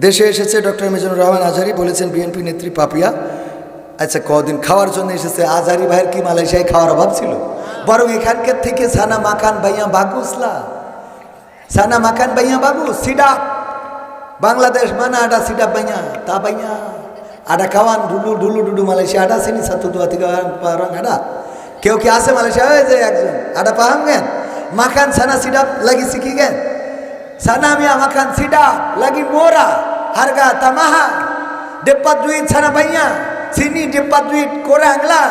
দেশে এসেছে ডক্টর মিজানুর রহমান আজহারি বলেছেন বিএনপি নেত্রী পাপিয়া। আচ্ছা কদিন খাওয়ার জন্য এসেছে। আজহারি ভাইয়ের কি মালয়েশিয়ায় খাওয়ার অভাব ছিল? বরং এখানকার থেকে সানা মাখান বাইয়া বাগুসলা সানা মাখান বাইয়া বাগু, সিডা। বাংলাদেশ মানে আডা সিডা বাইয়া তা বাইয়া আডা খাওয়ান, ডুলু ডুলু, ডুডু মালয়েশিয়া, আডা সিনি, সাতু আডা। কেউ কি আছে মালয়েশিয়া? ওই যে একজন। আডা পাহাম গেন। মাখান, সানা সিডাপ লাগি শিখি গেন। মিয়া মাখান সিডাপ লাগি মোরা, হারগা তামাহা। ডেপ্পা দুই ছানা বাইয়া সিনি ডেপ্পা দুই করে আংলা।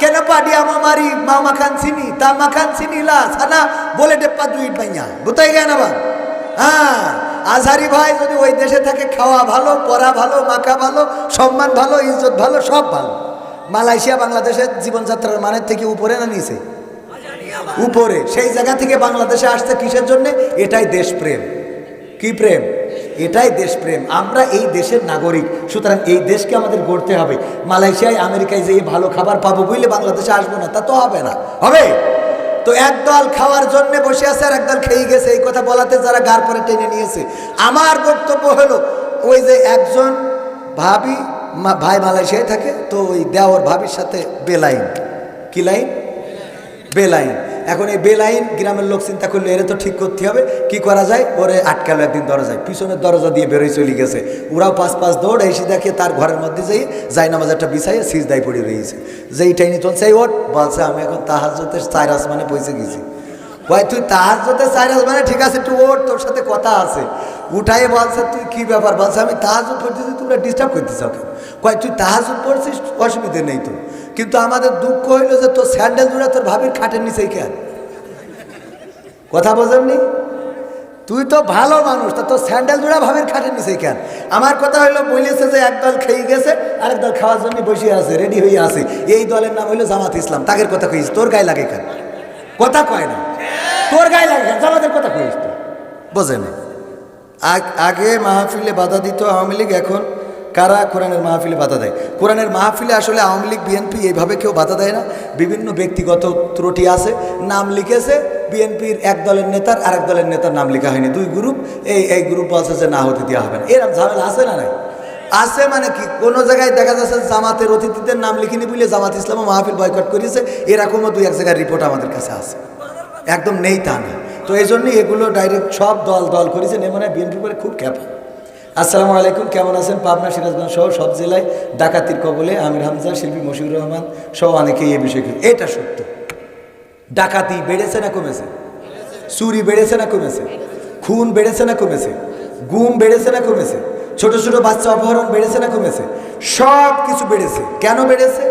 কেন পাডি আমা মারি মা মাখান সিনি, তা মাখান সিনি লা, সানা বলে ডেপ্পা দুই বাইয়া বুঝাই গেন আবার হ্যাঁ আজহারি ভাই যদি ওই দেশে থাকে, খাওয়া ভালো, পড়া ভালো, মাখা ভালো, সম্মান ভালো, ইজ্জত ভালো, সব ভালো। মালয়েশিয়া বাংলাদেশের জীবনযাত্রার মানের থেকে উপরে না নিচে? উপরে। সেই জায়গা থেকে বাংলাদেশে আসছে কিসের জন্য? এটাই দেশপ্রেম। কি প্রেম? এটাই দেশপ্রেম আমরা এই দেশের নাগরিক। সুতরাং এই দেশকে আমাদের গড়তে হবে। মালয়েশিয়ায়, আমেরিকায় যেয়ে ভালো খাবার পাবো বুঝলে বাংলাদেশে আসব না, তা তো হবে না। হবে? তো একদল খাওয়ার জন্য বসে আছে আর একদল খেয়ে গেছে। এই কথা বলাতে যারা গার পরে টেনে নিয়েছে। আমার বক্তব্য হলো, ওই যে একজন ভাবি ভাই মালয়েশিয়ায় থাকে, তো ওই দেওয়ার ভাবির সাথে বেলাইন। কি লাইন? বেলাইন। এখন এই বেলাইন গ্রামের লোক চিন্তা করলে, এরা তো ঠিক করতে হবে, কি করা যায়? ওরে আটকালো একদিন দরজায়। পিছনের দরজা দিয়ে বেরোয় চলে গেছে। ওরাও পাঁচ পাঁচ দৌড় এসে দেখে তার ঘরের মধ্যে যাই যাই নামাজ একটা সিজ দায় পড়ে রয়েছে। যেই টাইনি চলছে ওট বলছে, আমি এখন তাহাজতে চার আসমানে পৌঁছে গেছি। ভাই, তুই তাহাজতে চার মানে ঠিক আছে তুই ওর তোর সাথে কথা আছে। উঠাই বলছে, তুই কি ব্যাপার? বলছে, আমি তাহাজুদ পড়তেছি তোমরা ডিস্টার্ব করতেছ ওকে কয়, তুই তাহাজুদ পড়ছিস? অসুবিধে নেই তো। কিন্তু আমাদের দুঃখ হইল যে তোর স্যান্ডেল জুড়ে তোর ভাবির খাটের নিচেই কেন? কথা বোঝেননি? তুই তো ভালো মানুষ, তা তোর স্যান্ডেল জোড়া ভাবির খাটের নিচেই কেন? আমার কথা হইল, বলেছে যে একদল খেয়ে গেছে, আরেক দল খাওয়ার জন্য বসে আছে রেডি হয়ে আছে। এই দলের নাম হইল জামাত ইসলাম। তাদের কথা কইস, তোর গায়ে লাগে কেন? কথা কয় না। তোর গায়ে লাগে, জামাতের কথা কইস তো বোঝে না। আগে মাহফিলে বাধা দিত আওয়ামী লীগ, এখন কারা কোরআনের মাহফিলে বাধা দেয়? কোরআনের মাহফিলে আসলে আওয়ামী লীগ, বিএনপি এইভাবে কেউ বাধা দেয় না। বিভিন্ন ব্যক্তিগত ত্রুটি আছে, নাম লিখেছে, বিএনপির এক দলের নেতার আরেক দলের নেতার নাম লেখা হয়নি। দুই গ্রুপ, এই এই গ্রুপ বলছে যে না হতে দেওয়া হবে না। এরকম ঝামেলা আছে না নাই? আছে মানে কি? কোনো জায়গায় দেখা যাচ্ছে জামাতের অতিথিদের নাম লিখিনি বলে জামাত ইসলামও মাহফিল বয়কট করেছে, এরকমও দুই এক জায়গায় রিপোর্ট আমাদের কাছে আছে। একদম নেই তা না। তো এই জন্যই এগুলো ডাইরেক্ট সব দল দল করেছেন এমন হয় বিএনপি করে খুব খ্যাপা। আসসালামু আলাইকুম, কেমন আছেন? পাবনা, সিরাজগঞ্জ সহ সব জেলায় ডাকাতির কবলে আমির হামজা, শিল্পী মশিউর রহমান সহ অনেকেই এই বিষয়ে এটা সত্য। ডাকাতি বেড়েছে না কমেছে? চুরি বেড়েছে না কমেছে? খুন বেড়েছে না কমেছে? গুম বেড়েছে না কমেছে? ছোট ছোট বাচ্চা অপহরণ বেড়েছে না কমেছে? সব কিছু বেড়েছে। কেন বেড়েছে?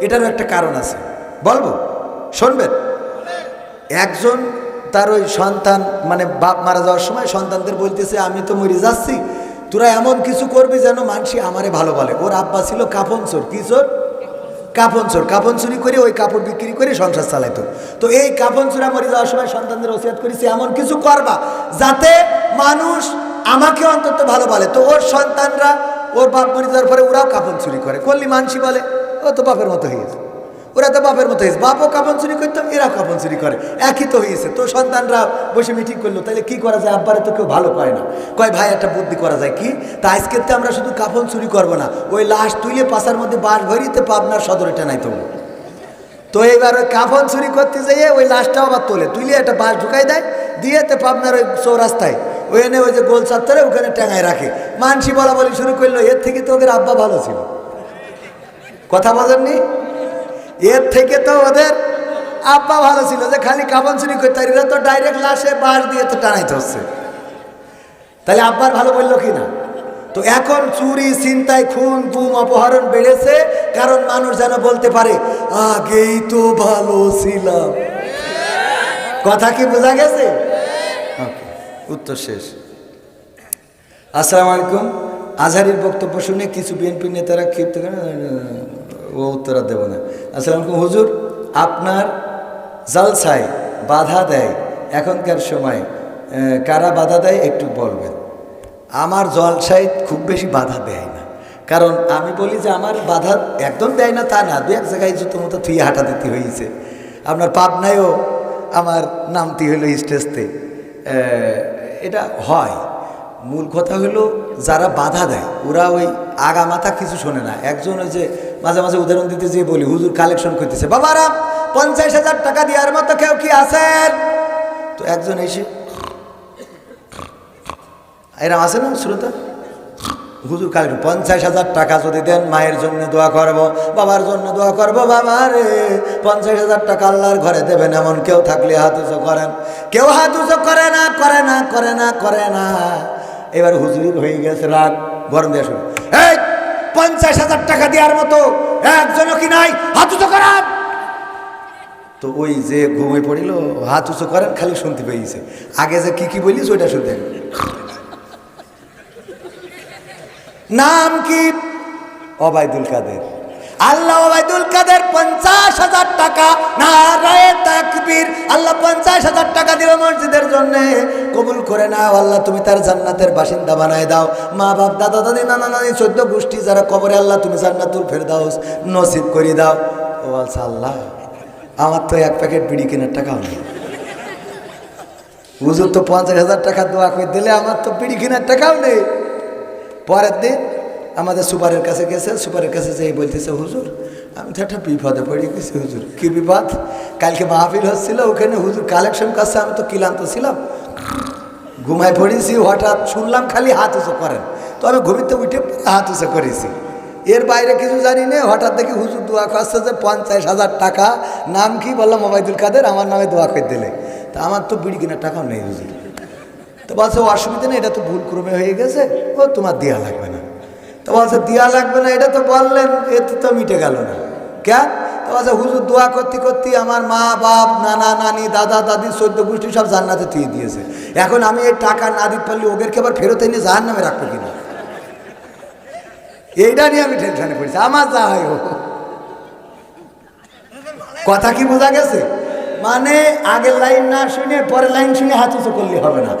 এটারও একটা কারণ আছে। বলব? শুনবেন? একজন তার ওই সন্তান মানে বাপ মারা যাওয়ার সময় সন্তানদের বলতেছে, আমি তো মরে যাচ্ছি। তোরা এমন কিছু করবি যেন মানসি আমারে ভালো বলে। ওর আব্বা ছিল কাফন চোর। কি চোর? কাফন চোর। কাফন চুরি করে ওই কাপড় বিক্রি করে সংসার চালাইতো। তো এই কাফন চোরা মরে যাওয়ার সময় সন্তানদের ওসিয়াত করেছে, এমন কিছু করবা যাতে মানুষ আমাকে অন্তত ভালো বলে। তো ওর সন্তানরা, ওর বাপ মরে যাওয়ার পরে ওরাও কাফন চুরি করে। করলি মানসি বলে, ও তো বাপের মতো হয়ে গেছে। ওরা তো বাপের মতো হয়েছে। বাপও কাপন চুরি করতাম এরাও কাপন চুরি করে। একই তো হয়েছে। তো সন্তানরা বসে মিটিং করল তাহলে কি করা যায়? আব্বারে তো কেউ ভালো কয় না। কয়, ভাই, একটা বুদ্ধি করা যায় কি? তা আজকের তো আমরা শুধু কাপন চুরি করব না। ওই লাশ তুলে পাশার মধ্যে বাস ভরিতে পাবনার সদরে টেনাই তো তো এইবার ওই কাফন চুরি করতে যেয়ে ওই লাশটাও আবার তোলে। তুলে একটা বাস ঢুকাই দেয়, দিয়ে তো পাবনার ওই চৌরাস্তায়। ওই এনে ওই যে গোল চাত্তরে ওখানে টেঙায় রাখে। মানসি বলা বলি শুরু করল, এর থেকে তো ওদের আব্বা ভালো ছিল। কথা বলেননি? এর থেকে তো ওদের আব্বা ভালো ছিল যে খালি কাবন চুরি করতে তো ডাইরেক্ট লাশে বাঁশ দিয়ে তো টানাইতে হচ্ছে। তাহলে আব্বার ভালো বলল কি না? তো এখন চুরি চিন্তায় খুন, গুম, অপহরণ বেড়েছে, কারণ মানুষ যেন বলতে পারে, আগেই তো ভালো ছিলাম। কথা কি বোঝা গেছে? উত্তর শেষ। আসসালামু আলাইকুম। আজহারির বক্তব্য শুনে কিছু বিএনপি নেতারা ক্ষিপ্ত ও উত্তর দেব না। আসসালামু আলাইকুম, হুজুর, আপনার জালসায় বাধা দেয় এখনকার সময় কারা বাধা দেয় একটু বলবেন। আমার জলসায় খুব বেশি বাধা দেয় না। কারণ আমি বলি যে আমার বাধা একদম দেয় না তা না, দু এক জায়গায় জুতো মতো থুয়ে হাঁটা দিতে হয়েছে আপনার পাবনায়ও আমার নামতি হইল স্টেজতে। এটা হয়। মূল কথা হলো যারা বাধা দেয়, ওরা ওই আগা মাথা কিছু শোনে না। একজন ওই যে মাঝে মাঝে উদাহরণ দিতে যেয়ে বলি, হুজুর কালেকশন করতেছে। বাবারা, পঞ্চাশ হাজার টাকা দেওয়ার মতো কেউ কি আছেন? তো একজন এসে, এরম আছে না শ্রোতা? হুজুর, কালী পঞ্চাশ হাজার টাকা যদি দেন, মায়ের জন্য দোয়া করব। বাবার জন্য দোয়া করব, বাবা রে। পঞ্চাশ হাজার টাকা আল্লাহর ঘরে দেবেন, এমন কেউ থাকলে হাত উঁচু করেন। কেউ হাত উঁচু করে না করে না করে না করে না। এবার হুজুর হয়ে গেছে রাগ। গরম দিয়ে শুরু এই, পঞ্চাশ হাজার টাকা দেওয়ার মতো একজনও কি নাই? হাত উঁচু খারাপ তো ওই যে ঘুমে পড়িল, হাত উঁচু করেন, খালি শুনতে পেয়েছে। আগে যে কি কি বলিস, ওইটা শুনতে নাম কি? অবায়দুল কাদের। আল্লাহ অবায়দুল কাদের পঞ্চাশ হাজার টাকা, নারায় তাকবীর। আল্লাহ পঞ্চাশ হাজার টাকা দিল মসজিদের জন্য। কবুল করে নাও আল্লাহ, তুমি তার জান্নাতের বাসিন্দা বানায় দাও। মা বাপ দাদা দাদি নানা নানি চোদ্দ গোষ্ঠী যারা কবরে, আল্লাহ তুমি জান্নাতুল ফের দাও নসিব করে দাও। ও বলছে আল্লাহ, আমার তো এক প্যাকেট বিড়ি কেনার টাকাও নেই হুজুর তো পঞ্চাশ হাজার টাকা দোয়া করে দিলে আমার তো বিড়ি কেনার টাকাও নেই। পরের দিন আমাদের সুপারের কাছে গেছে, সুপারের কাছে যেই বলতেছে, হুজুর, আমি তো একটা বিপদে পড়ে গেছি, হুজুর। কি বিপদ? কালকে মাহফিল হচ্ছিল, ওখানে হুজুর কালেকশন করছে, আমি তো ক্লান্ত ছিলাম। ঘুমায় পড়েছি, হঠাৎ শুনলাম খালি হাত উঁচু করেন। তো আমি ঘুমিতে উঠে হাত উঁচু করেছি। এর বাইরে কিছু জানি না, হঠাৎ দেখি হুজুর দোয়া করছে যে পঞ্চাশ হাজার টাকা। নাম কি বললাম ওবায়দুল কাদের, আমার নামে দোয়া করে দিলে। তা আমার তো বিড়ি কেনার টাকাও নেই, হুজুর। তো বলছে, অসুবিধা নেই, এটা তো ভুল ক্রমে হয়ে গেছে। ও তোমার দেওয়া লাগবে না। তো বলছে দেওয়া লাগবে না, এটা তো বললেন এতে তো মিটে গেল না। কেন তো বলছে হুজুর দোয়া করতে করতে আমার মা, বাপ, নানা, নানি, দাদা, দাদি, সদ্য গোষ্ঠী সব জান্নাতে থুয়ে দিয়েছে। এখন আমি এই টাকা না দিতে পারলে ওদেরকে আবার ফেরত এনে জাহার নামে রাখব কিনা? এইটা নিয়ে আমি টেনশনে পড়েছি, আমার যা হয় কথা কি বোঝা গেছে? মানে আগের লাইন না শুনে পরের লাইন শুনে হাত করলে হবে না।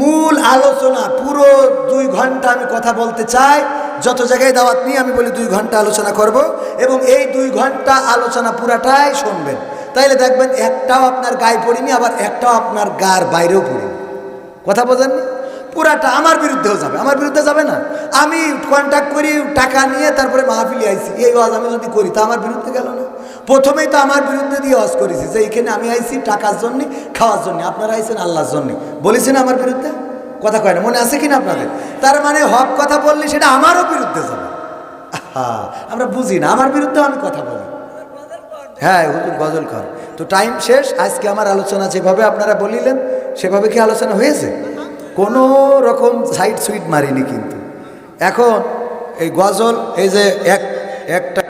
মূল আলোচনা, পুরো দুই ঘণ্টা আমি কথা বলতে চাই যত জায়গায় দাওয়াত নিয়ে আমি বলি দুই ঘণ্টা আলোচনা করব এবং এই দুই ঘণ্টা আলোচনা পুরাটাই শুনবেন। তাইলে দেখবেন একটাও আপনার গায়ে পড়িনি, আবার একটাও আপনার গার বাইরেও পড়িনি। কথা বোঝেননি? পুরাটা আমার বিরুদ্ধেও যাবে। আমার বিরুদ্ধে যাবে না। আমি কন্ট্যাক্ট করি, টাকা নিয়ে তারপরে মাহফিলি আইছি। এই ওয়াজ আমি যদি করি, তা আমার বিরুদ্ধে গেল না। প্রথমেই তো আমার বিরুদ্ধে দিয়ে ওয়াজ করেছি যে এইখানে আমি আইছি টাকার জন্যে, খাওয়ার জন্য। আপনারা আইছেন আল্লাহর জন্য। বলেছেন আমার বিরুদ্ধে? কথা কয় না, মনে আছে কিনা আপনাদের? তার মানে হক কথা বললে সেটা আমারও বিরুদ্ধে যাবে। হ্যাঁ আমরা বুঝি না, আমার বিরুদ্ধে আমি কথা বলি। হ্যাঁ হুজুর গজল কর। তো টাইম শেষ, আজকে আমার আলোচনা যেভাবে আপনারা বলিলেন, সেভাবে কি আলোচনা হয়েছে? কোনো রকম সাইড সুইট মারিনি কিন্তু। এখন এই গজল, এই যে এক একটা